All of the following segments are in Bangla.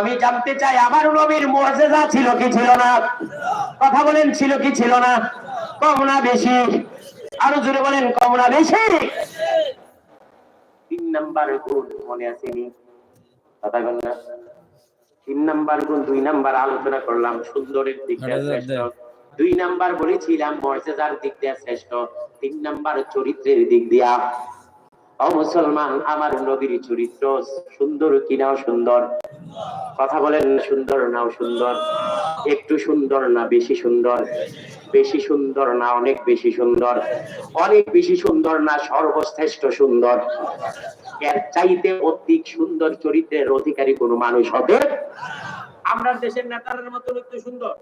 আমি জানতে চাই আমার নবীর মর্যাদা ছিল কি ছিল না? কথা বলেন ছিল কি ছিল না? কম না বেশি? আরও জোরে বলেন কম না বেশি? তিন নাম্বার গুণ মনে আসেনি কথা বল না। তিন নাম্বার গুণ দুই নাম্বার আলোচনা করলাম সুন্দরের দিক শ্রেষ্ঠ। দুই নাম্বার বলেছিলাম মর্যাদার দিক দিয়ে শ্রেষ্ঠ। তিন নাম্বার চরিত্রের দিক দিয়া। ও মুসলমান আমার নবীর চরিত্র সুন্দর কিনা সুন্দর? কথা বলেন, সুন্দর নাও সুন্দর? একটু সুন্দর না বেশি সুন্দর? বেশি সুন্দর না অনেক বেশি সুন্দর? অনেক বেশি সুন্দর না সর্বশ্রেষ্ঠ সুন্দর? এর চাইতে অধিক সুন্দর চরিত্রের অধিকারী কোন মানুষ হবে? আমরা দেশের নেতাদের মতো একটু সুন্দর?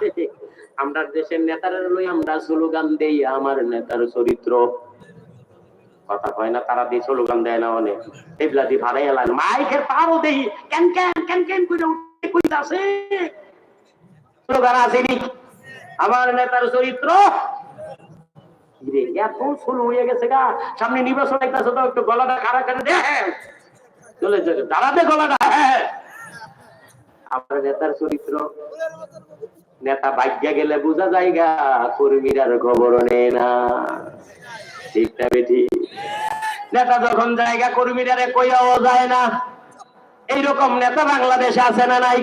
আমরা দেশের নেতারা লই আমরা, স্লোগান দেই, আমার নেতার চরিত্র। কথা কয় না, তারা দিয়ে স্লোগান দেয় না অনেক। এগুলা দিয়ে ভাড়াই এলাম মাইকের পারও দেই কেন কেন কেন কেন করে উঠে কইতাছে। স্লোগান আসেনি। আমার নেতার চরিত্র। এত হয়ে গেছে গা। সামনে নির্বাচন তো, একটু গলাটা খারাপ করে দে। চলে চলে দাঁড়াতে গলাটা। আমার নেতার চরিত্র। নেতা ভাগ্যা গেলে বোঝা জায়গা কর্মীরার খবর নেয় না। ঠিক না বেঠি। নেতা যখন জায়গা কর্মীরারে কইয়াও যায় না, এইরকম নেতা বাংলাদেশে আছে না নাই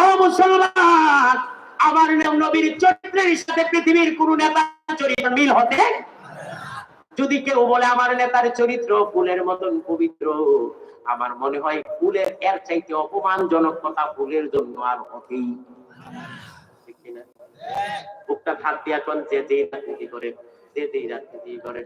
ও মুসলমান, আমার নবীর চরিত্রের সাথে পৃথিবীর কোন নেতা চরিত্র মিল হতে যদি কেউ বলে, আমার নেতার চরিত্র ফুলের মতন পবিত্র আমার মনে হয় ফুলের এর চাইতে অপমানজনক কথা ফুলের জন্য আর হতেই? বুকটা হাত দিয়া কোন করে করে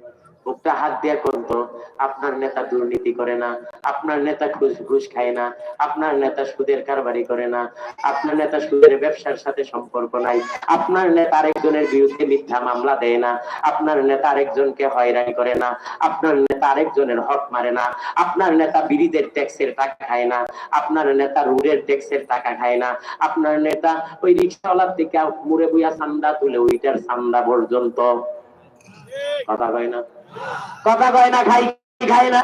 বুকটা হাত দিয়া কোন তো আপনার নেতা দুর্নীতি করে না আপনার নেতা ঘুষ ঘুষ খায় না আপনার নেতা সুদের কারবারি করে না আপনার নেতা সুদের ব্যবসার সাথে সম্পর্ক নাই আপনার নেতা আরেকজনের বিরুদ্ধে মিথ্যা মামলা দেয় না আপনার নেতা আরেকজনকে হয়রানি করে না আপনার নেতা আরেকজনের হক মারে না আপনার নেতা বিড়িদের ট্যাক্সের টাকা খায় না আপনার নেতা রুডের ট্যাক্সের টাকা খায় না আপনার নেতা ওই রিক্সাওয়ালার থেকে মুড়ে বুয়া চান্দা তুলে ওইটার চান্দা পর্যন্ত। কথা কয় না? কথা কয় না খাই খায় না?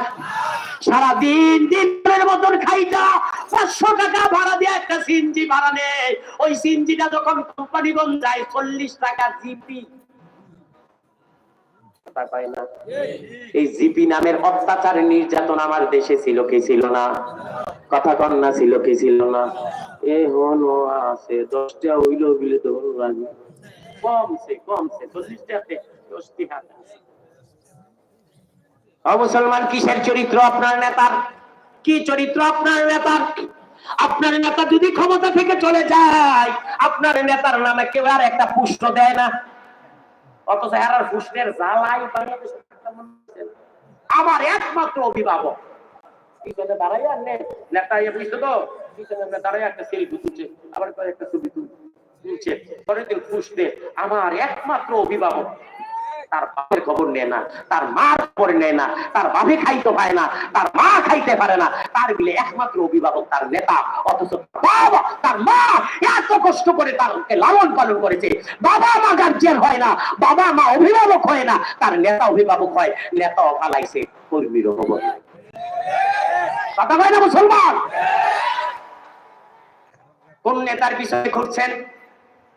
সারা দিন দিনের মতন খাইটা পাঁচশো টাকা ভাড়া দিয়ে একটা সিনজি ভাড়া নেয়। ওই সিনজিটা যখন কোম্পানিগঞ্জ যায়, চল্লিশ টাকা জিপি। এই জিপি নামের অত্যাচার নির্যাতন আমার দেশে ছিল কি ছিল না? কথা কন না, ছিল কি ছিল না? এ আছে, দশটা কমছে কমছে চল্লিশটাতে দশটি হাত আছে। মুসলমান, কিসের চরিত্র আপনার নেতার কি চরিত্র আপনার নেতার আপনার নেতা যদি ক্ষমতা থেকে চলে যায়, আপনার নেতার নামে কেউ আর একটা পুষ্ট দেয় না। অথচ এরার পুষ্টের জ্বালাই। আমার একমাত্র অভিভাবক। দাঁড়াই আর নেতা বুঝতো তো নেতা একটা সেলফি তুলছে আবার একটা ছবি তুলছে। পরের দিন পুষতে আমার একমাত্র অভিভাবক। তার বাপের খবর নেয় না, তার মার খবর নেয় না, তার বাপে খাইতে পায় না, তার মা খাইতে পারে না। তার একমাত্র অভিভাবক, তার নেতা, অথচ বাবা, তার মা এত কষ্ট করে লালন পালন করেছে। বাবা মা গার্জিয়ান হয় না, বাবা মা অভিভাবক হয় না, তার নেতা অভিভাবক হয় নেতা অফালাইছে কর্মীর নাই। কথা কয় না মুসলমান? নেতার পিছনে ঘুরছেন।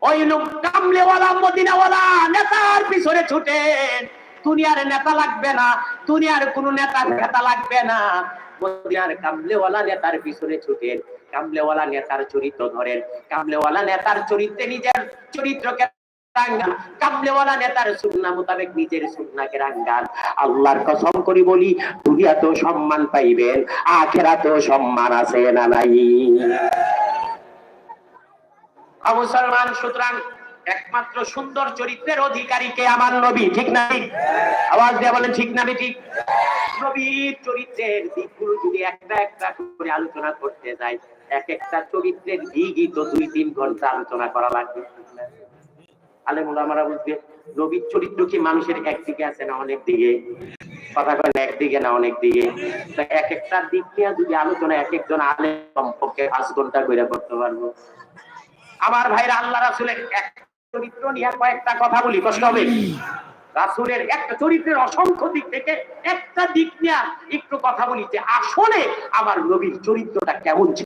ওই লোক কামলেওয়ালা, মদিনাওয়ালা, নেতার পিছনে ছুটেন। দুনিয়ার নেতা লাগবে না, দুনিয়ার কোন নেতা নেতা লাগবে না। মদিনার কামলেওয়ালা নেতার পিছনে ছুটেন, কামলেওয়ালা নেতার চরিত্র ধরেন। কামলেওয়ালা নেতার চরিত্রে নিজের চরিত্রকে নেতার আল্লাহর কসম করি বলি, দুনিয়াতেও সম্মান পাইবেন, আখেরাতেও সম্মান আছে না নাই? মুসলমান সুতরাং একমাত্র সুন্দর চরিত্রের অধিকারীকে আমার নবী, ঠিক না? ঠিক? আওয়াজ দিয়ে বলেন, ঠিক না ঠিক? নবীর চরিত্রের দিকগুলো যদি একটা একটা করে আলোচনা করতে যাই, এক একটা চরিত্রের দিকই তো দুই তিন ঘণ্টা আলোচনা করা লাগবে। আলেমুল আমরা বুঝবে নবীর চরিত্র কি মানুষের একদিকে আছে না অনেক দিকে? কথা কয় একদিকে না অনেক দিকে? এক একটা দিক নিয়ে যদি আলোচনা এক একজন আলেম কমপক্ষে পাঁচ ঘণ্টা করে করতে পারব। আমার ভাইরা আল্লাহ রাসুলের এক চরিত্র নিয়ে কয়েকটা কথা বলি কষ্ট হবে। রাসুলের একটা চরিত্রের অসংখ্য দিক থেকে একটা দিক নিয়ে একটু কথা বলি যে আসলে আমার নবীর চরিত্রটা কেমন ছিল?